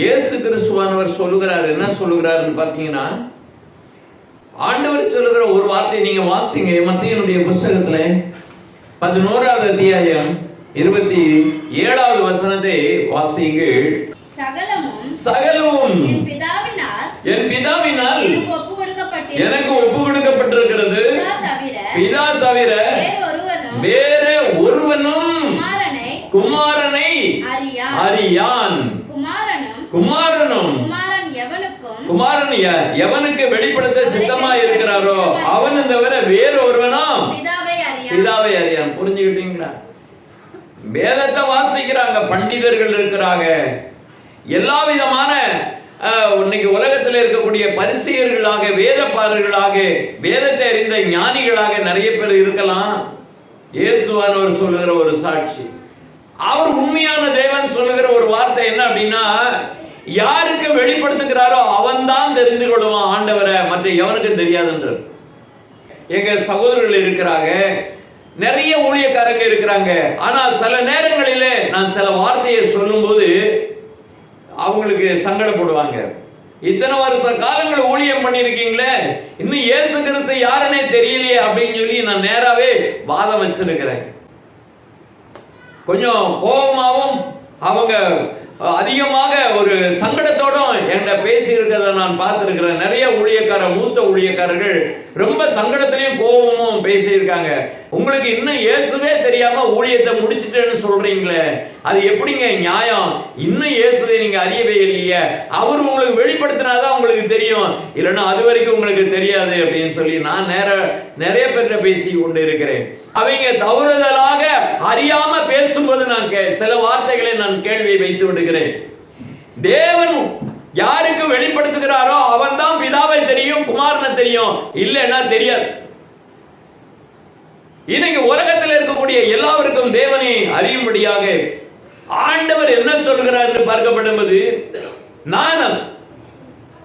இயேசு கிறிஸ்துவானவர் சொல்லுகிறார் என்ன சொல்லுகிறாருன்னு பார்த்தீங்கன்னா ஆண்டவர் சொல்லுகிற ஒரு வார்த்தை நீங்க வாசிங்க. மத்தியனுடைய புஸ்தகத்துல பதினோராவது அத்தியாயம் இருபத்தி ஏழாவது வசனத்தை வாசியுங்கள். சகலமும் என் பிதாவினால் என் பிதாவினால் எனக்கு ஒப்பு கொடுக்கப்பட்டிருக்கிறது. பிதா தவிர வேற ஒருவனும் குமாரனை அறியான். குமாரனும். குமாரன் எவனுக்கு வெளிப்படுத்த சித்தமா இருக்கிறாரோ அவன் தவிர வேற ஒருவனும் பிதாவை அறியான். பிதாவை அறியான். புரிஞ்சுக்கிட்டீங்களா? வேதத்தை வாசிக்கிறாங்க பண்டிதர்கள் இருக்கிறாங்க. எல்லா விதமான இன்னைக்கு உலகத்தில் இருக்கக்கூடிய பரிசெயர்களாக வேதப்பாரர்களாக வேதத்தை அறிந்த ஞானிகளாக நிறைய பேர் இருக்கலாம். இயேசுவானவர் சொல்லுகிற ஒரு சாட்சி. அவர் உண்மையான தேவன் சொல்லுகிற ஒரு வார்த்தை என்ன அப்படின்னா யாருக்கு வெளிப்படுத்துகிறாரோ அவன்தான் தெரிந்து கொள்வான் ஆண்டவரை மற்ற எவனுக்கும் தெரியாதுன்றார் எங்க சகோதரர்கள் இருக்கிறாங்க நிறைய ஊழியக்காரங்க இருக்கிறாங்க. ஆனால் சில நேரங்களில் நான் சில வார்த்தையை சொல்லும்போது அவங்களுக்கு சங்கடப்படுவாங்க. இத்தனை வருஷ காலங்கள் ஊழியம் பண்ணியிருக்கீங்களே இன்னும் இயேசு கிறிஸ்து யாருன்னே தெரியலையே அப்படின்னு சொல்லி நான் நேராகவே வாதம் வச்சிருக்கிறேன். கொஞ்சம் கோபமாகவும் அவங்க அதிகமாக ஒரு சங்கடத்தோடும் என்கிட்ட பேசி இருக்கிறத நான் பார்த்துருக்கிறேன். நிறைய ஊழியக்கார மூத்த ஊழியக்காரர்கள் ரொம்ப சங்கடத்திலையும் கோபமும் பேசியிருக்காங்க. உங்களுக்கு இன்னும் இயேசுவே தெரியாம ஊழியத்தை முடிச்சிட்டேன்னு சொல்றீங்களே. அது எப்படிங்க நியாயம்? இன்னும் இயேசுவை நீங்க அறியவே இல்லையே. அவர் உங்களுக்கு வெளிப்படுத்தினாதான் உங்களுக்கு தெரியும். இல்லைன்னா அது வரைக்கும் உங்களுக்கு தெரியாது அப்படின்னு சொல்லி நான் நேர நிறைய பேர்கிட்ட பேசி கொண்டு இருக்கிறேன். அவங்க தவறுதலாக அறியாம பேசும்போது நான் கே- சில வார்த்தைகளை நான் கேள்வி வைத்து விடுகிறேன். தேவன் யாருக்கு வெளிப்படுத்துகிறாரோ அவன் தான் பிதாவை தெரியும் குமாரனை தெரியும். இல்லைன்னா தெரியாது. இன்னைக்கு உலகத்தில் இருக்கக்கூடிய எல்லாருக்கும் தேவனை அறியும்படியாக ஆண்டவர் என்ன சொல்கிறார் என்று பார்க்கப்படும்போது நான்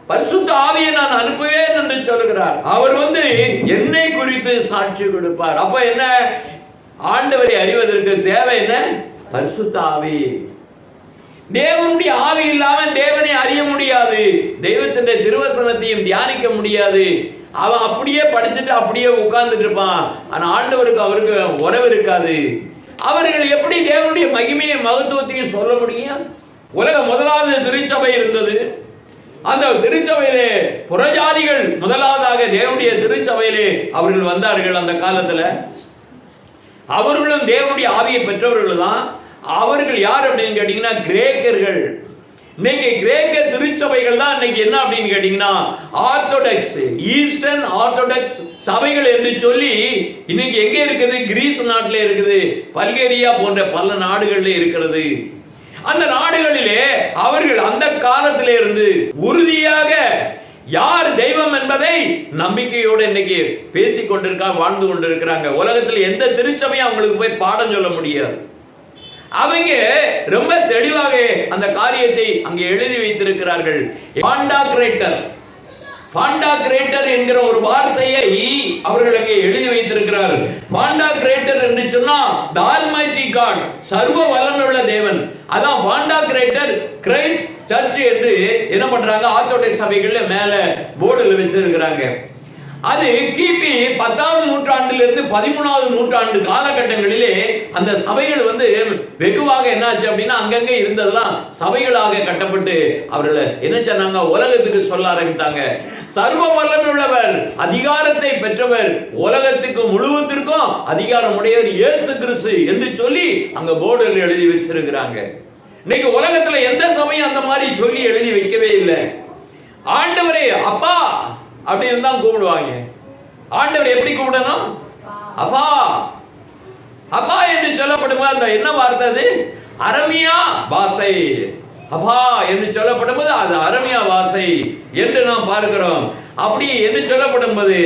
பரிசுத்த ஆவியை நான் அனுப்புவேன் என்று சொல்லுகிறார் அவர் வந்து என்னை குறித்து சாட்சி கொடுப்பார். அப்ப என்ன? ஆண்டவரை அறிவதற்கு தேவை என்ன? பரிசுத்த ஆவி. தேவனுடைய ஆவி இல்லாமல் தேவனை அறிய முடியாது. தெய்வத்தின் திருவசனத்தையும் தியானிக்க முடியாது. அவன் அப்படியே படிச்சுட்டு அப்படியே உட்கார்ந்துட்டு இருப்பான். ஆனா ஆண்டவருக்கு அவருக்கு உறவு இருக்காது. அவர்கள் எப்படி தேவனுடைய மகிமையை மகத்துவத்தையும் சொல்ல முடியும்? உலக முதலாவது திருச்சபை இருந்தது. அந்த திருச்சபையிலே புறஜாதிகள் முதலாவதாக தேவனுடைய திருச்சபையிலே அவர்கள் வந்தார்கள் அந்த காலத்துல. அவர்களும் தேவனுடைய ஆவியை பெற்றவர்கள் தான் அவர்கள் யார் அப்படின்னு கேட்டீங்கன்னா கிரேக்கர்கள். இன்னைக்கு கிரேக்க திருச்சபைகள் தான் இன்னைக்கு என்ன அப்படின்னு கேட்டீங்கன்னா ஆர்த்தோடாக்ஸ் ஈஸ்டர்ன் ஆர்த்தோடாக்ஸ் சபைகள் என்று சொல்லி இன்னைக்கு எங்க இருக்குது? கிரீஸ் நாட்டில் இருக்குது. பல்கேரியா போன்ற பல நாடுகள்ல இருக்கிறது. அந்த நாடுகளிலே அவர்கள் அந்த காலத்திலே இருந்து உறுதியாக யார் தெய்வம் என்பதை நம்பிக்கையோடு இன்னைக்கு பேசிக் கொண்டிருக்கா வாழ்ந்து கொண்டிருக்கிறாங்க. உலகத்தில் எந்த திருச்சபையும் அவங்களுக்கு போய் பாடம் சொல்ல முடியாது. அவங்க ரொம்ப தெளிவாக அந்த காரியத்தை அங்கே எழுதி வைத்திருக்கிறார்கள். பாண்டா கிரேட்டர் பாண்டா கிரேட்டர் என்கிற ஒரு வார்த்தையை அவர்கள் அங்கே எழுதி வைத்திருக்கிறார்கள். பாண்டா கிரேட்டர் என்று சொன்னா தால்மைட்டி காட் சர்வ வல்லமையுள்ள தேவன். அதான் பாண்டா கிரேட்டர் கிரைஸ்ட் சர்ச் என்று என்ன பண்றாங்க? ஆர்த்தோடாக்ஸ் சபைகள்ல மேல போர்டுல வச்சிருக்கிறாங்க. அது கிபி பத்தாவது நூற்றாண்டிலிருந்து பதிமூணாவது நூற்றாண்டு காலகட்டங்களிலே அந்த சபைகள் வந்து வெகுவாக என்னாச்சு அப்படின்னா அங்கங்கே இருந்ததெல்லாம் சபைகளாக கட்டப்பட்டு அவர்களை என்ன சொன்னாங்க? உலகத்துக்கு சொல்ல ஆரம்பித்தாங்க. சர்வ வல்லமையுள்ளவர் அதிகாரத்தை பெற்றவர் உலகத்துக்கு முழுவதற்கும் அதிகாரம் உடையவர் இயேசு கிறிஸ்து என்று சொல்லி அங்க போர்டில் எழுதி வச்சிருக்கிறாங்க. இன்னைக்கு உலகத்துல எந்த சமயம் அந்த மாதிரி சொல்லி எழுதி வைக்கவே இல்லை. ஆண்டவரே அப்பா அப்படின்னு தான் கூப்பிடுவாங்க. ஆண்டவர் எப்படி கூப்பிடணும்? அப்பா. அப்பா என்று சொல்லப்படும் அந்த என்ன வார்த்தை அது? அரமியா பாசை அப்பா என்று சொல்லப்படும் போது அது அரமியா வாசை என்று நாம் பார்க்கிறோம். அப்படி என்று சொல்லப்படும் போது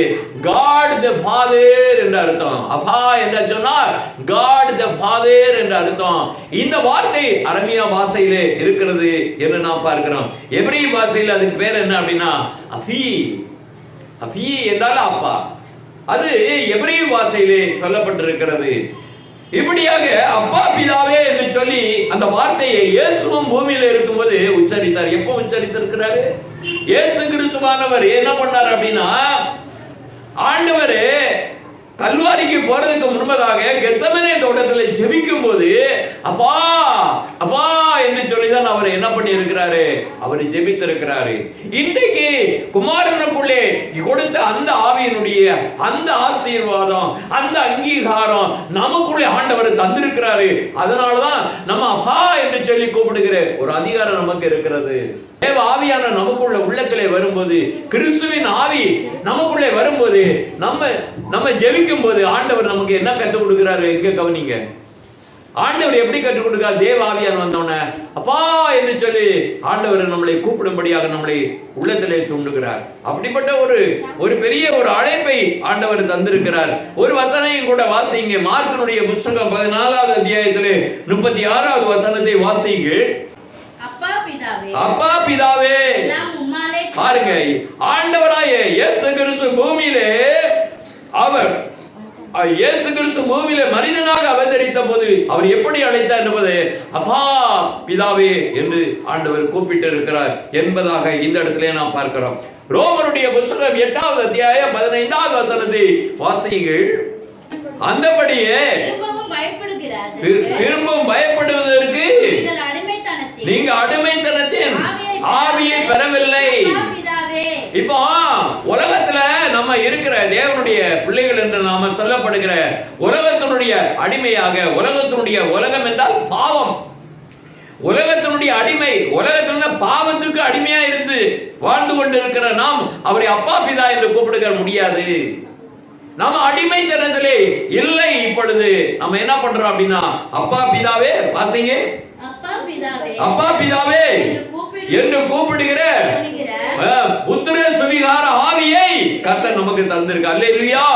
காட் த ஃபாதர் என்று அர்த்தம். அஃபா என்று சொன்னால் காட் த ஃபாதர் என்று அர்த்தம். இந்த வார்த்தை அரமியா பாஷையிலே இருக்கிறது என்று நாம் பார்க்கிறோம். எப்படி பாஷையில் அதுக்கு பேர் என்ன அப்படின்னா அஃபி அஃபி என்றால் அப்பா. அது எபிரி வாசையிலே சொல்லப்பட்டிருக்கிறது. இப்படியாக அப்பா பிதாவே என்று சொல்லி அந்த வார்த்தையை இயேசுவும் பூமியில இருக்கும்போது உச்சரித்தார். எப்போ உச்சரித்திருக்கிறாரு? இயேசு கிறிஸ்துவானவர் என்ன பண்ணார் அப்படின்னா ஆண்டவர் கல்வாரிக்கு போறதுக்கு முன்பதாக கெசமனே தோட்டத்தில் ஜெபிக்கும் போது அப்பா அப்பா என்று சொல்லி பண்ணி இருக்கிறாரு அவர் ஜெபித்திருக்கிறாரு. இன்றைக்கு குமாரனுக்குள்ளே கொடுத்த அந்த ஆவியினுடைய அந்த ஆசீர்வாதம் அந்த அங்கீகாரம் நமக்குள்ளே ஆண்டவர் தந்திருக்கிறாரு. அதனாலதான் நம்ம அப்பா என்று சொல்லி கூப்பிடுகிற ஒரு அதிகாரம் நமக்கு இருக்கிறது. தேவ ஆவியான நமக்குள்ள உள்ளத்திலே வரும்போது கிறிஸ்துவின் ஆவி நமக்குள்ளே வரும்போது நம்ம நம்ம ஜெபிக்கும் போது ஆண்டவர் நமக்கு என்ன கற்றுக் கொடுக்கிறாரு? எங்க கவனிங்க? ஆண்டவர் எப்படி கற்றுக் கொடுக்கிறார் தேவ ஆவியான் வந்தோடனே அப்பா என்று சொல்லி ஆண்டவர் நம்மளை கூப்பிடும்படியாக நம்மளை உள்ளத்திலே தூண்டுகிறார். அப்படிப்பட்ட ஒரு ஒரு பெரிய ஒரு அழைப்பை ஆண்டவர் தந்திருக்கிறார். ஒரு வசனையும் கூட வாசிங்க. மார்க்கனுடைய புஸ்தகம் பதினாலாவது அத்தியாயத்திலே முப்பத்தி ஆறாவது வசனத்தை வாசிங்க. அப்பா பிதாவே பாருங்க. ஆண்டவராய இயேசு கிறிஸ்து பூமியிலே அவர் இயேசு கிறிஸ்து பூமியிலே மனிதனாக அவதரித்த போது அவர் எப்படி அழைத்தார் என்பது அப்பா பிதாவே என்று ஆண்டவர் கூப்பிட்டு இருக்கிறார் என்பதாக இந்த இடத்திலே நாம் பார்க்கிறோம். ரோமருடைய புஸ்தகம் எட்டாவது அத்தியாயம் பதினைந்தாவது வசனத்தை வாசியுங்கள். அந்தபடியே திரும்பவும் பயப்படுவதற்கு நீங்க அடிமைத்தனத்தின் ஆவியை பெறவில்லை. இப்போ தேவனுடைய பிள்ளைகள் என்று நாம சொல்லப்படுகிற உலகத்தினுடைய அடிமையாக உலகத்தினுடைய உலகம் என்றால் பாவம். உலகத்தினுடைய அடிமை உலகத்துல பாவத்துக்கு அடிமையா இருந்து வாழ்ந்து கொண்டிருக்கிற நாம் அவரை அப்பா பிதா என்று கூப்பிடுகிற முடியாது. நம்ம தரத்திலே இல்லை இப்பொழுது. நம்ம என்ன பண்றோம் அப்படின்னா அப்பா பிதாவே பாசிங்க அப்பா பிதாவே என்று கூப்பிடு என்று கூப்பிடுகிற புத்திர சுவிகார ஆவியை கர்த்தர் நமக்கு தந்திருக்கு அல்லேலுயா.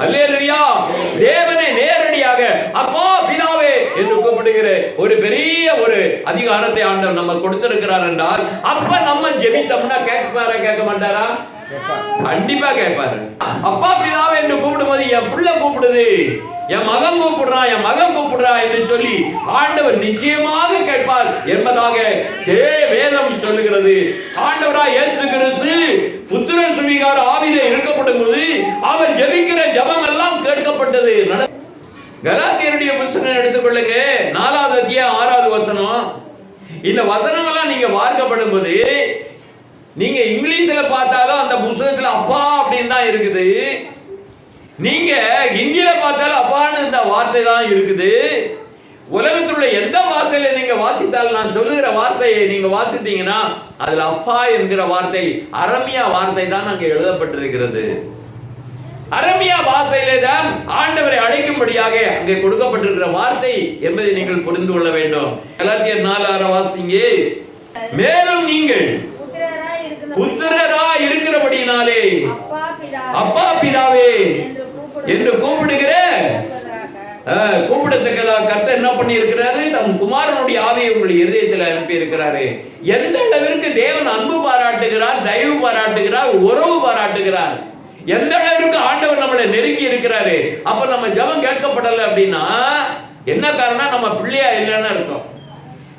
அல்லேலுயா. தேவனை நேரடியாக அப்பா என்று ஒரு பெரிய ஒரு அதிகாரத்தை ஆண்டவர் நம்ம கொடுத்திருக்கிறார் என்றால் அப்ப நம்ம ஜெபித்தோம்னா கேட்பாரா கேட்க மாட்டாரா? கண்டிப்பா கேட்பாரு. அப்பா பிதாவே என்று கூப்பிடும் போது என் புள்ள கூப்பிடுது. என் மகன் கூப்பிடுறான் என் மகன் கூப்பிடுறான் என்று சொல்லி ஆண்டவர் நிச்சயமாக கேட்பார் என்பதாக தே வேதம் சொல்லுகிறது. ஆண்டவரா இயேசு கிறிஸ்து புத்திர சுவிகார ஆவிலே இருக்கப்படும் போது அவர் ஜெபிக்கிற ஜபம் எல்லாம் கேட்கப்பட்டது. நட- கலாத்தியருடைய புருஷனை எடுத்துக்கொள்ளுங்க. நாலாவது அத்தியாயம் ஆறாவது வசனம். இந்த வசனங்கள்லாம் நீங்க பார்க்கப்படும் போது நீங்க இங்கிலீஷ்ல பார்த்தாலும் அந்த புஸ்தகத்துல அப்பா அப்படின்னு தான் இருக்குது. நீங்க ஹிந்தியில பார்த்தாலும் அப்பான்னு இந்த வார்த்தை தான் இருக்குது. உலகத்தில் உள்ள எந்த வார்த்தையில நீங்க வாசித்தாலும் நான் சொல்லுகிற வார்த்தையை நீங்க வாசித்தீங்கன்னா அதுல அப்பா என்கிற வார்த்தை அரமியா வார்த்தை தான் அங்கே எழுதப்பட்டிருக்கிறது. அரமியா பாசையிலே தான் ஆண்டவரை அழைக்கும்படியாக அங்கே கொடுக்கப்பட்டிருக்கிற வார்த்தை என்பதை நீங்கள் புரிந்து கொள்ள வேண்டும். கலாத்தியர் நாலு ஆறு வாசிங்க மேலும் நீங்கள் புத்திரரா இருக்கிறபடினாலே அப்பா பிதாவே என்று கூப்பிடுகிற அஹ், கூப்பிடத்தக்கதாக கர்த்தர் என்ன பண்ணி இருக்கிறாரு தம் குமாரனுடைய ஆவியை உங்கள் இருதயத்தில் அனுப்பி இருக்கிறாரு எந்த அளவிற்கு தேவன் அன்பு பாராட்டுகிறார் தயவு பாராட்டுகிறார் உறவு பாராட்டுகிறார்? எந்த அளவுக்கு ஆண்டவர் நம்மளை நெருங்கி இருக்கிறாரு? அப்ப நம்ம ஜெபம் கேட்கப்படலை அப்படின்னா என்ன காரணம் நம்ம பிள்ளையா இல்லைன்னு இருக்கோம்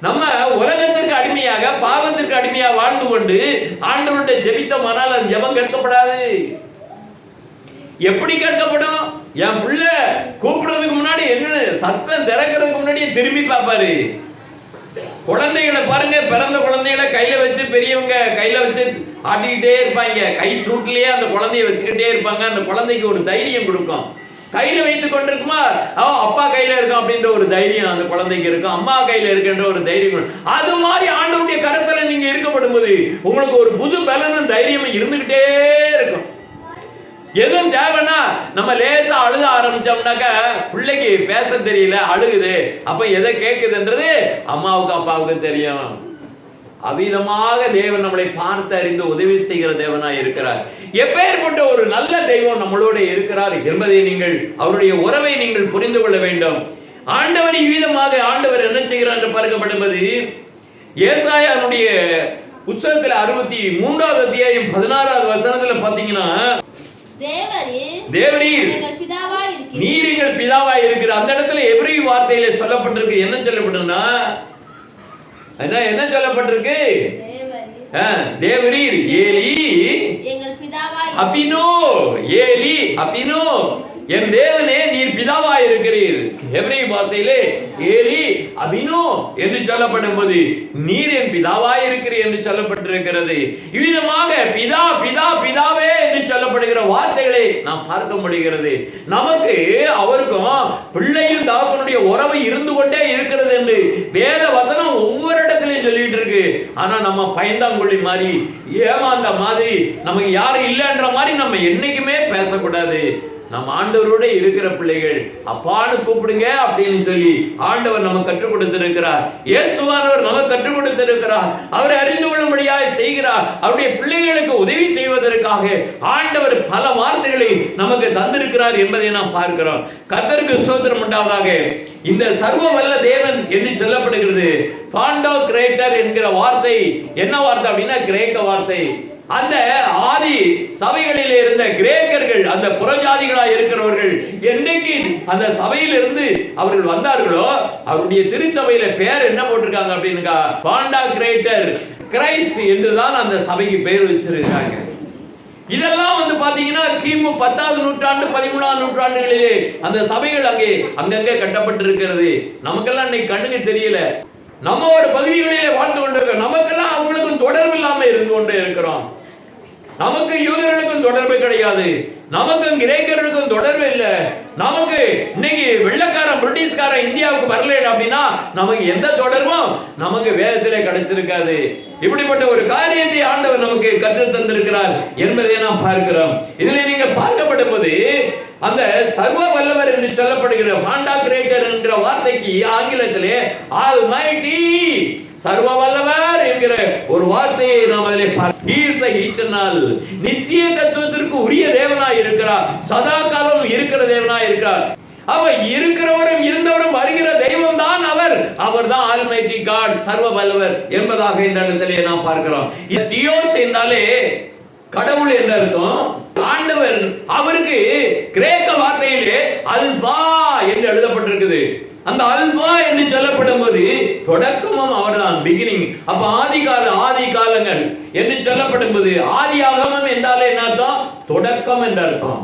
நம்ம உலகத்திற்கு அடிமையாக பாவத்திற்கு அடிமையாக வாழ்ந்து கொண்டு ஆண்டவருடைய ஜெபித்தமானால் அது ஜெபம் கேட்கப்படாது. எப்படி கேட்கப்படும்? என் பிள்ளை கூப்பிடுறதுக்கு முன்னாடி என்ன சத்தம் திறக்கிறதுக்கு முன்னாடியே திரும்பி பார்ப்பாரு. குழந்தைகளை பாருங்க பிறந்த குழந்தைகளை கையில வச்சு பெரியவங்க கையில வச்சு ஆட்டிக்கிட்டே இருப்பாங்க. கை சூட்டிலேயே அந்த குழந்தைய வச்சுக்கிட்டே இருப்பாங்க. அந்த குழந்தைக்கு ஒரு தைரியம் கொடுக்கும். கையில வைத்து கொண்டிருக்குமா? அவ அப்பா கையில இருக்கும் அப்படின்ற ஒரு தைரியம் அந்த குழந்தைக்கு இருக்கும். அம்மா கையில இருக்கின்ற ஒரு தைரியம் அது மாதிரி ஆண்டவருடைய கருத்துல நீங்க இருக்கப்படும் போது உங்களுக்கு ஒரு புது பலனும் தைரியமும் இருந்துகிட்டே இருக்கும். எதுவும் தேவைன்னா நம்ம லேசா அழுத ஆரம்பிச்சோம்னாக்கா பிள்ளைக்கு பேச தெரியல அழுகுது. அப்ப எதை கேட்குதுன்றது அம்மாவுக்கு அப்பாவுக்கு தெரியும். அவிதமாக தேவன் நம்மளை பார்த்து அறிந்து உதவி செய்கிற தேவனா இருக்கிறார். எப்பேற்பட்ட ஒரு நல்ல தெய்வம் நம்மளோட இருக்கிறார் என்பதை நீங்கள் அவருடைய உறவை நீங்கள் புரிந்து கொள்ள வேண்டும். ஆண்டவர் இவ்விதமாக ஆண்டவர் என்ன செய்கிறார் என்று பார்க்கப்படுவது ஏசாயனுடைய புத்தகத்தில் அறுபத்தி மூன்றாவது அத்தியாயம் பதினாறாவது வசனத்துல பாத்தீங்கன்னா தேவரீர் நீர் எங்கள் பிதாவா இருக்கிற அந்த இடத்துல எவ்ரி வார்த்தையில சொல்லப்பட்டிருக்கு. என்ன சொல்லப்பட்டிருக்குன்னா? என்ன என்ன சொல்லப்பட்டிருக்கு? தேவரீர் ஏலி எங்கள் பிதாவாய் அபினோ ஏலி அபினோ. என் தேவனே நீர் பிதாவா இருக்கிறீர் எவ்ரி பாஷையிலே ஏலி அபினோ என்று சொல்லப்படும் போது நீர் என் பிதாவா இருக்கிறீர் என்று சொல்லப்பட்டிருக்கிறது. இவ்விதமாக பிதா பிதா பிதாவே என்று சொல்லப்படுகிற வார்த்தைகளை நாம் பார்க்க முடிகிறது. நமக்கு அவருக்கும் பிள்ளையும் தாக்கனுடைய உறவு இருந்து கொண்டே இருக்கிறது என்று வேத வசனம் ஒவ்வொரு இடத்துலையும் சொல்லிட்டு இருக்கு ஆனா நம்ம பயந்தாங்குழி மாதிரி ஏமாந்த மாதிரி நமக்கு யாரும் இல்லைன்ற மாதிரி நம்ம என்னைக்குமே பேசக்கூடாது. நம்ம ஆண்டவரோட இருக்கிற பிள்ளைகள். அப்பான்னு கூப்பிடுங்க அப்படின்னு சொல்லி ஆண்டவர் நமக்கு கற்றுக் கொடுத்திருக்கிறார். இயேசுவானவர் நமக்கு கற்றுக் கொடுத்திருக்கிறார். அவரை அறிந்து கொள்ளும்படியாக செய்கிறார். அவருடைய பிள்ளைகளுக்கு உதவி செய்வதற்காக ஆண்டவர் பல வார்த்தைகளை நமக்கு தந்திருக்கிறார் என்பதை நாம் பார்க்கிறோம். கர்த்தருக்கு சோதனம் உண்டாவதாக. இந்த சர்வ வல்ல தேவன் என்று சொல்லப்படுகிறது. பாண்டோ கிரேட்டர் என்கிற வார்த்தை. என்ன வார்த்தை அப்படின்னா கிரேக்க வார்த்தை. அந்த ஆதி சபைகளில் இருந்த கிரேக்கர்கள் அந்த புறஜாதிகளாய் இருக்கிறவர்கள் என்னைக்கு அந்த சபையிலிருந்து அவர்கள் வந்தார்களோ அவருடைய திருச்சபையில பேர் என்ன போட்டிருக்காங்க அப்படின்னுக்கா பாண்டா கிரேட்டர் கிரைஸ்ட் என்றுதான் அந்த சபைக்கு பெயர் வச்சிருக்காங்க இதெல்லாம் வந்து பாத்தீங்கன்னா கிமு பத்தாவது நூற்றாண்டு பதிமூணாவது நூற்றாண்டுகளிலே அந்த சபைகள் அங்கே அங்கங்கே கட்டப்பட்டிருக்கிறது. நமக்கெல்லாம் இன்னைக்கு கண்ணுக்கு தெரியல. நம்ம ஒரு பகுதிகளிலே வாழ்ந்து கொண்டிருக்கிறோம். நமக்கெல்லாம் அவங்களுக்கும் தொடர்பு இல்லாம இருந்து கொண்டே இருக்கிறோம். நமக்கு யூதர்களுக்கும் தொடர்பு கிடையாது. நமக்கும் கிரேக்கர்களுக்கும் தொடர்பு இல்லை. நமக்கு இன்னைக்கு வெள்ளக்காரன் பிரிட்டிஷ்காரன் இந்தியாவுக்கு வரல அப்படின்னா நமக்கு எந்த தொடர்பும் நமக்கு வேதத்திலே கிடைச்சிருக்காது. இப்படிப்பட்ட ஒரு காரியத்தை ஆண்டவர் நமக்கு கற்று தந்திருக்கிறார் என்பதை நாம் பார்க்கிறோம். இதுல நீங்க பார்க்கப்படும் போது அந்த சர்வ வல்லவர் என்று சொல்லப்படுகிற பாண்டா கிரேட்டர் என்கிற வார்த்தைக்கு ஆங்கிலத்திலே ஆல் மைட்டி சர்வ வல்லவர் என்கிற ஒரு வார்த்தையை நாம் அதிலே பார்த்தால் நித்திய தத்துவத்திற்கு உரிய தேவனாய் இருக்கிறார். சதா காலம் இருக்கிற தேவனாய் இருக்கிறார். அவ இருக்கிறவரும் இருந்தவரும் வருகிற தெய்வம் தான் அவர். அவர் தான் ஆல்மைட்டி காட் சர்வ வல்லவர் என்பதாக இந்த இடத்திலே நாம் பார்க்கிறோம். தியோஸ் என்றாலே கடவுள் என்ற அர்த்தம். ஆண்டவர் அவருக்கு கிரேக்க வார்த்தையிலே அல்வா என்று எழுதப்பட்டிருக்குது. அந்த அல்வா என்று சொல்லப்படும் போது தொடக்கமும் அவர்தான் பிகினிங் அப்ப ஆதி கால ஆதி காலங்கள் என்று சொல்லப்படும் போது ஆதி ஆகமம் என்றாலே என்ன அர்த்தம்? தொடக்கம் என்று அர்த்தம்.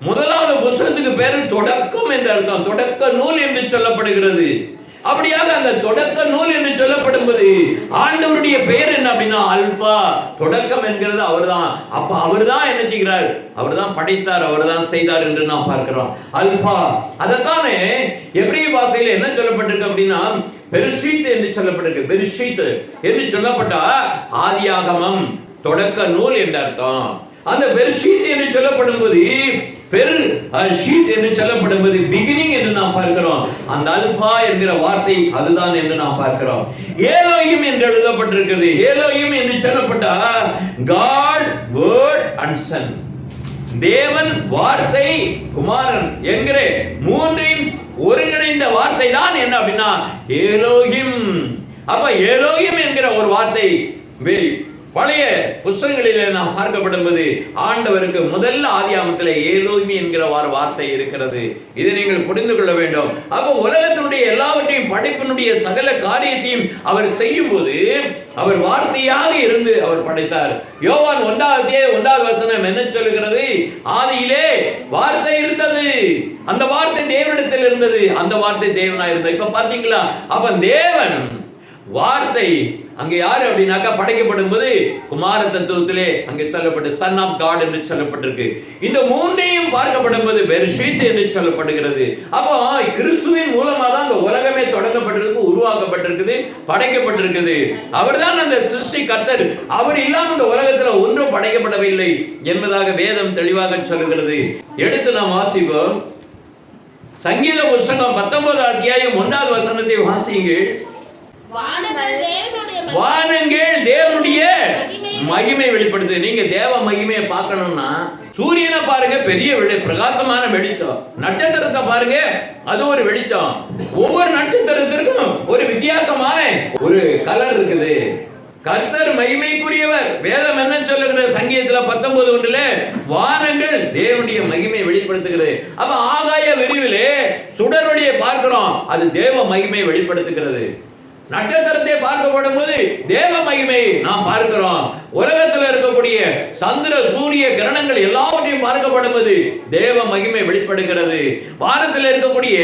முதலாவது புஸ்தகத்துக்கு பேரு தொடக்கம் என்று அர்த்தம். தொடக்க நூல் என்று சொல்லப்படுகிறது. அப்படியாக அந்த தொடக்க நூல் என்று சொல்லப்படும் போது ஆண்டவருடைய பெயர் என்ன அப்படின்னா அல்பா தொடக்கம் என்கிறது அவர்தான். அப்ப அவர்தான் என்ன செய்கிறார்? அவர்தான் படைத்தார் அவர்தான் செய்தார் என்று நாம் பார்க்கிறோம். அல்பா அதைத்தானே எப்படி வாசையில என்ன சொல்லப்பட்டிருக்கு அப்படின்னா பெருஷீத் என்று சொல்லப்பட்டிருக்கு. பெருஷீத் என்று சொல்லப்பட்டா ஆதியாகமம் தொடக்க நூல் என்று அர்த்தம். அந்த பெருஷீத் என்று சொல்லப்படும் போது பெரு ஷீட் என்று சொல்லப்படும்போது பிகினிங் என்று நாம் பார்க்கிறோம். அந்த அல்பா என்கிற வார்த்தை அதுதான் என்று நாம் பார்க்கிறோம். ஏலோயும் என்று எழுதப்பட்டிருக்கிறது. ஏலோயும் என்று சொல்லப்பட்டா காட் வேர்ட் அண்ட் சன் தேவன் வார்த்தை குமாரன் என்கிற மூன்றையும் ஒருங்கிணைந்த வார்த்தை தான் என்ன அப்படின்னா ஏலோகிம் அப்ப ஏலோகிம் என்கிற ஒரு வார்த்தை பழைய புஸ்தகங்களிலே நாம் பார்க்கப்படும்போது ஆண்டவருக்கு முதல்ல ஆதியாமத்தில் ஏலோமி என்கிற ஒரு வார்த்தை இருக்கிறது. இதை நீங்கள் புரிந்து கொள்ள வேண்டும். அப்போ உலகத்தினுடைய எல்லாவற்றையும் படைப்பினுடைய சகல காரியத்தையும் அவர் செய்யும் போது அவர் வார்த்தையாக இருந்து அவர் படைத்தார். யோவான் ஒன்றாவது ஒன்றாவது வசனம் என்ன சொல்லுகிறது? ஆதியிலே வார்த்தை இருந்தது. அந்த வார்த்தை தேவனிடத்தில் இருந்தது. அந்த வார்த்தை தேவனா இருந்தது. இப்ப பாத்தீங்களா அப்ப தேவன் வார்த்தை அங்கே யாரு அப்படின்னாக்கா படைக்கப்படும் போது குமார தத்துவத்திலே அங்கே சொல்லப்பட்டு சன் ஆஃப் காட் என்று சொல்லப்பட்டிருக்கு. இந்த மூன்றையும் பார்க்கப்படும் போது பெர்ஷீட் என்று சொல்லப்படுகிறது. அப்போ கிறிஸ்துவின் மூலமா தான் அந்த உலகமே தொடங்கப்பட்டிருக்கு உருவாக்கப்பட்டிருக்குது படைக்கப்பட்டிருக்குது. அவர் தான் அந்த சிருஷ்டி கர்த்தர் அவர் இல்லாம இந்த உலகத்துல ஒன்றும் படைக்கப்படவில்லை என்பதாக வேதம் தெளிவாக சொல்லுகிறது. எடுத்து நாம் வாசிப்போம். சங்கீத புஸ்தகம் பத்தொன்பது அத்தியாயம் ஒன்றாவது வசனத்தை வாசியுங்கள். வானங்கள் தேவனுடைய மகிமை- வெளிப்படுத்து நீங்க தேவ மகிமையை பார்க்கணும்னா சூரியனை பாருங்க பெரிய வெளி பிரகாசமான வெளிச்சம். நட்சத்திரத்தை பாருங்க அது ஒரு வெளிச்சம். ஒவ்வொரு நட்சத்திரத்திற்கும் ஒரு வித்தியாசமான ஒரு கலர் இருக்குது. கர்த்தர் மகிமைக்குரியவர். வேதம் என்ன சொல்லுகிற சங்கீதத்துல பத்தொன்பது ஒன்றுல வானங்கள் தேவனுடைய மகிமை வெளிப்படுத்துகிறது. அப்ப ஆகாய விரிவிலே சுடரொளியை பார்க்கிறோம். அது தேவ மகிமை வெளிப்படுத்துகிறது. நட்சத்திரத்தை பார்க்கப்படும் போது தேவ மகிமை நாம் பார்க்கிறோம். உலகத்தில் இருக்கக்கூடிய சந்திர சூரிய கிரணங்கள் எல்லாவற்றையும் பார்க்கப்படும் போது தேவ மகிமை வெளிப்படுகிறது. வாரத்தில் இருக்கக்கூடிய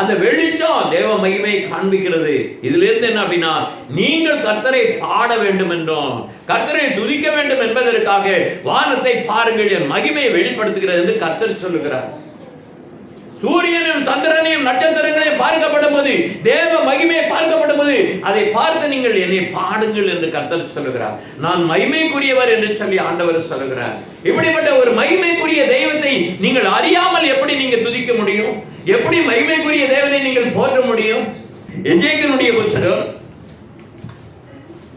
அந்த வெளிச்சம் தேவ மகிமை காண்பிக்கிறது. இதுல இருந்து என்ன அப்படின்னா நீங்கள் கர்த்தரை பாட வேண்டும் என்றும். கர்த்தரை துதிக்க வேண்டும் என்பதற்காக வானத்தை பாருங்கள் என் மகிமையை வெளிப்படுத்துகிறது என்று கர்த்தர் சொல்லுகிறார். சூரியனும் சந்திரனையும் நட்சத்திரங்களையும் பார்க்கப்படும் போது தேவ மகிமையை பார்க்கப்படும் போது அதை பார்த்து நீங்கள் என்னை பாடுங்கள் என்று கர்த்தர் சொல்லுகிறார். நான் மகிமைக்குரியவர் என்று சொல்லி ஆண்டவர் சொல்லுகிறார். இப்படிப்பட்ட ஒரு மகிமைக்குரிய தெய்வத்தை நீங்கள் அறியாமல் எப்படி நீங்க துதிக்க முடியும்? எப்படி மகிமைக்குரிய தேவனை நீங்கள் போற்ற முடியும்? எஜேக்கனுடைய புஸ்தகம்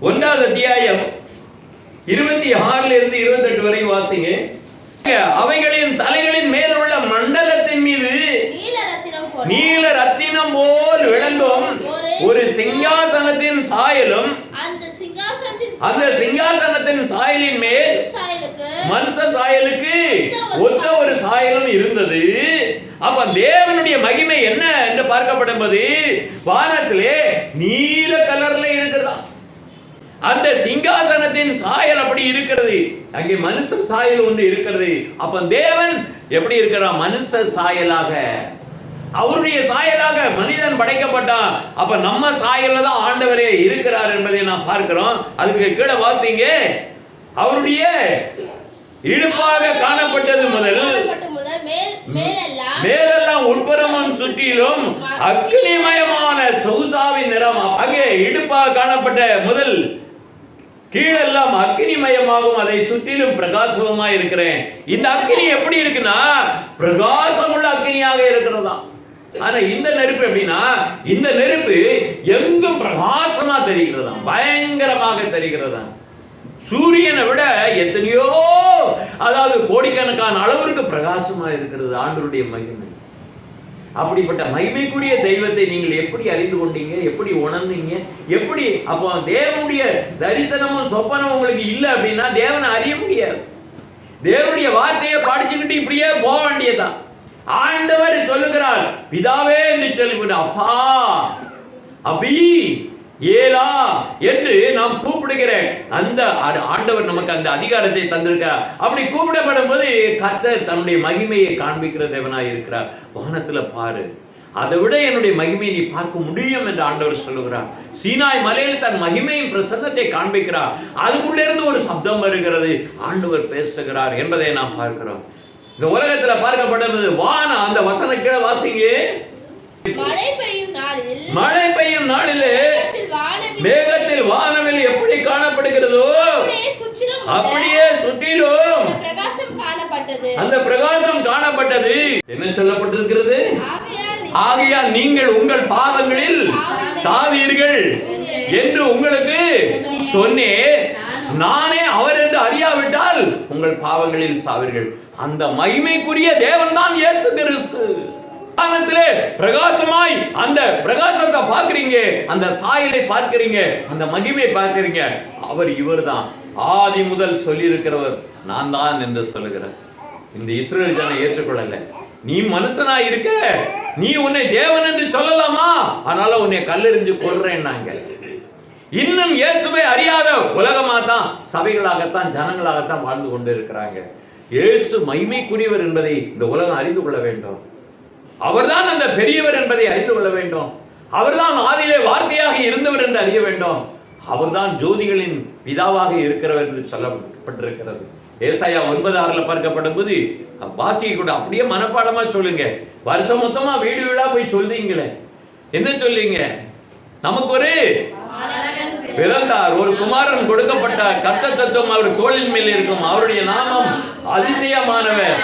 ஒன்றாவது அத்தியாயம் இருபத்தி ஆறுல இருந்து இருபத்தி எட்டு வரை வாசிங்க. அவைகளின் தலைகளின் மேல் உள்ள மண்டலத்தின் மீது நீல ரத்தினம் போல நீல ரத்தினம் போல் விளங்கும் ஒரு சிங்காசனத்தின் சாயலும் அந்த சிங்காசனத்தின் சாயலின் மேல் மனுஷ சாயலுக்கு ஒத்த ஒரு சாயலும் இருந்தது. அப்ப தேவனுடைய மகிமை என்ன என்று பார்க்கப்படும் போது வானத்திலே நீல கலர்ல இருக்கிறதா? அந்த சிங்காசனத்தின் சாயல் அப்படி இருக்கிறது. அங்கே மனுஷ சாயல் ஒன்று இருக்கிறது. அப்ப தேவன் எப்படி இருக்கிறார் மனுஷ சாயலாக. அவருடைய சாயலாக மனிதன் படைக்கப்பட்டான். அப்ப நம்ம சாயல்ல தான் ஆண்டவரே இருக்கிறார் என்பதை நாம் பார்க்கிறோம். அதுக்கு கீழே வாசிங்க. அவருடைய இடுப்பாக காணப்பட்டது முதல் மேலெல்லாம் உட்புறமும் சுற்றிலும் அக்னிமயமான சௌசாவின் நிறம். அங்கே இடுப்பாக காணப்பட்ட முதல் கீழெல்லாம் அக்னிமயமாகும் அதை சுற்றிலும் பிரகாசமா இருக்கிறேன். இந்த அக்னி எப்படி இருக்குன்னா பிரகாசமுள்ள அக்னியாக இருக்கிறதா ஆனா இந்த நெருப்பு எப்படின்னா இந்த நெருப்பு எங்கும் பிரகாசமா தெரிகிறதா பயங்கரமாக தெரிகிறதா சூரியனை விட எத்தனையோ அதாவது கோடிக்கணக்கான அளவிற்கு பிரகாசமா இருக்கிறது ஆண்டருடைய மகிமை. அப்படிப்பட்ட மகிமைக்குரிய தெய்வத்தை நீங்கள் எப்படி அறிந்து கொண்டீங்க எப்படி உணர்ந்தீங்க எப்படி அப்போ தேவனுடைய தரிசனமும் சொப்பனம் உங்களுக்கு இல்லை அப்படின்னா தேவனை அறிய முடியாது. தேவனுடைய வார்த்தையை படிச்சுக்கிட்டு இப்படியே போக வேண்டியதுதான். ஆண்டவர் சொல்லுகிறார் பிதாவே என்று சொல்லிவிட்டு அப்பா அபி ஏலா என்று நாம் கூப்பிடுகிறேன். அந்த ஆண்டவர் நமக்கு அந்த அதிகாரத்தை தந்திருக்கிறார். அப்படி கூப்பிடப்படும் போது கர்த்தர் தன்னுடைய மகிமையை காண்பிக்கிற தேவனாய் இருக்கிறார். வானத்துல பாரு அதை விட என்னுடைய மகிமையை நீ பார்க்க முடியும் என்று ஆண்டவர் சொல்லுகிறார். சீனாய் மலையில் தன் மகிமையின் பிரசன்னத்தை காண்பிக்கிறார். அதுக்குள்ளே இருந்து ஒரு சப்தம் வருகிறது. ஆண்டவர் பேசுகிறார் என்பதை நாம் பார்க்கிறோம். இந்த உலகத்துல பார்க்கப்படுறது வான அந்த வசன கீழே வாசிங்க. மழை பெய்யும் நாளில் மழை பெய்யும் நாளிலே மேகத்தில் வானவில் எப்படி காணப்படுகிறதோ அப்படியே சுற்றிலும் அந்த பிரகாசம் காணப்பட்டது. என்ன சொல்லப்பட்டிருக்கிறது? ஆகையால் நீங்கள் உங்கள் பாவங்களில் சாவீர்கள். என்று உங்களுக்கு சொன்னேன். நானே அவர் என்று அறியாவிட்டால் உங்கள் பாவங்களில் சாவீர்கள். அந்த மகிமைக்குரிய தேவன் தான் இயேசு கிறிஸ்து. வானத்திலே பிரகாசமாய் அந்த பிரகாசத்தை பார்க்கிறீங்க அந்த சாயலை பார்க்கறீங்க அந்த மகிமை பார்க்கிறீங்க. அவர் இவர்தான். ஆதி முதல் சொல்லி இருக்கிறவர் நான் தான் என்று சொல்லுகிறேன் இந்த இஸ்ரேல் ஜன ஏற்றுக்கொள்ளல. நீ மனுஷனா இருக்க. நீ உன்னை தேவன் என்று சொல்லலாமா? அதனால உன்னை கல்லெறிஞ்சு கொள்றேன்னாங்க இன்னும் இயேசுவை அறியாத உலகமாக தான் சபைகளாகத்தான் ஜனங்களாகத்தான் வாழ்ந்து கொண்டு இருக்கிறாங்க இயேசு மகிமைக்குரியவர் என்பதை இந்த உலகம் அறிந்து கொள்ள வேண்டும். அவர்தான் அந்த பெரியவர் என்பதை அறிந்து கொள்ள வேண்டும். அவர்தான் ஆதியிலே வார்த்தையாக இருந்தவர் என்று அறிய வேண்டும். அவர்தான் ஜோதிகளின் விதாவாக இருக்கிறவர் என்று சொல்லப்பட்டிருக்கிறது. ஏசாயா ஒன்பது ஆறுல பார்க்கப்படும் போது வாசிக்க கூட அப்படியே மனப்பாடமா சொல்லுங்க. வருஷம் மொத்தமா வீடு வீடா போய் சொல்றீங்களே. என்ன சொல்றீங்க? நமக்கு ஒரு பிறந்தார் ஒரு குமாரன் கொடுக்கப்பட்டார். கத்த தத்துவம் அவர் தோளின் மேல் இருக்கும். அவருடைய நாமம் அதிசயமானவர்.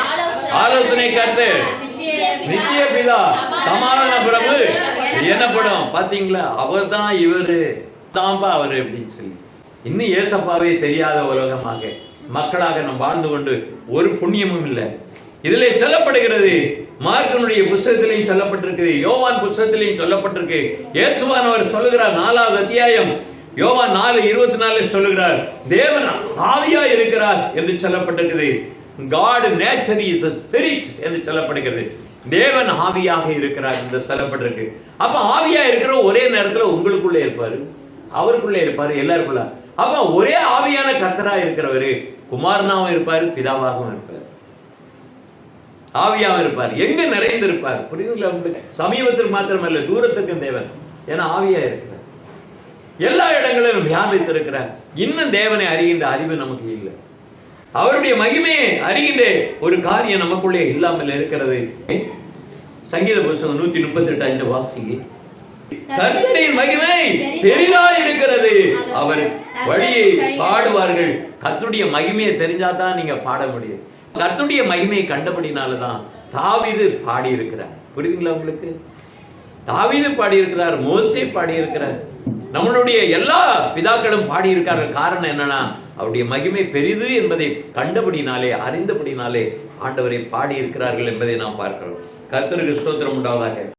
ஆலோசனை கருத்து. நித்திய பிதா சமாதான பிரபு என்னப்படும் பாத்தீங்களா? அவர் தான் இவரு. தான்பா அவர் அப்படின்னு சொல்லி. இன்னும் ஏசப்பாவே தெரியாத உலகமாக. மக்களாக நாம் வாழ்ந்து கொண்டு ஒரு புண்ணியமும் இல்லை. இதிலே சொல்லப்படுகிறது மார்க்கனுடைய புஸ்தகத்திலையும் சொல்லப்பட்டிருக்கு யோவான் புஸ்தகத்திலையும் சொல்லப்பட்டிருக்கு. இயேசுவானவர் சொல்லுகிறார் நாலாவது அத்தியாயம். யோவான் நாலு இருபத்தி நாலு சொல்லுகிறார் தேவன் ஆவியா இருக்கிறார் என்று சொல்லப்பட்டிருக்குது. காட் நேச்சர் இஸ் ஸ்பிரிட் என்று சொல்லப்படுகிறது. தேவன் ஆவியாக இருக்கிறார் என்று சொல்லப்பட்டிருக்கு. அப்ப ஆவியா இருக்கிற ஒரே நேரத்தில் உங்களுக்குள்ளே இருப்பாரு. அவருக்குள்ளே இருப்பாரு எல்லாருக்குள்ள. அப்ப ஒரே ஆவியான கத்தரா இருக்கிறவரு குமாரனாகவும் இருப்பாரு பிதாவாகவும் இருப்பார். ஆவியாக இருப்பார். எங்க நிறைந்திருப்பார்? புரியுதுங்களா உங்களுக்கு? சமீபத்தில் மாத்திரமல்ல தூரத்துக்கும் தேவன். ஏன்னா ஆவியா இருக்கிறார். எல்லா இடங்களிலும் வியாபித்திருக்கிறார். இன்னும் தேவனை அறிகின்ற அறிவு நமக்கு இல்லை. அவருடைய மகிமையை அறிகின்ற ஒரு காரியம் நமக்குள்ளே இல்லாமல் இருக்கிறது. சங்கீத புஸ்தகம் நூத்தி முப்பத்தி எட்டு அஞ்சு வாசிங்க கர்த்தரின் மகிமை பெரிதா இருக்கிறது. அவர் வழியை பாடுவார்கள். கத்துடைய மகிமையை தெரிஞ்சாதான் நீங்க பாட முடியும். கர்த்துடைய மகிமையை கண்டபடினாலதான் தாவீது பாடியிருக்கிறார். புரியுதுங்களா உங்களுக்கு? தாவீது பாடியிருக்கிறார் மோசே நம்மளுடைய எல்லா பிதாக்களும் பாடியிருக்கார்கள். காரணம் என்னன்னா அவருடைய மகிமை பெரிது என்பதை கண்டபடினாலே அறிந்தபடினாலே ஆண்டவரை பாடி இருக்கிறார்கள் என்பதை நாம் பார்க்கிறோம். கர்த்தருக்கு ஸ்தோத்திரம் உண்டாவதாக.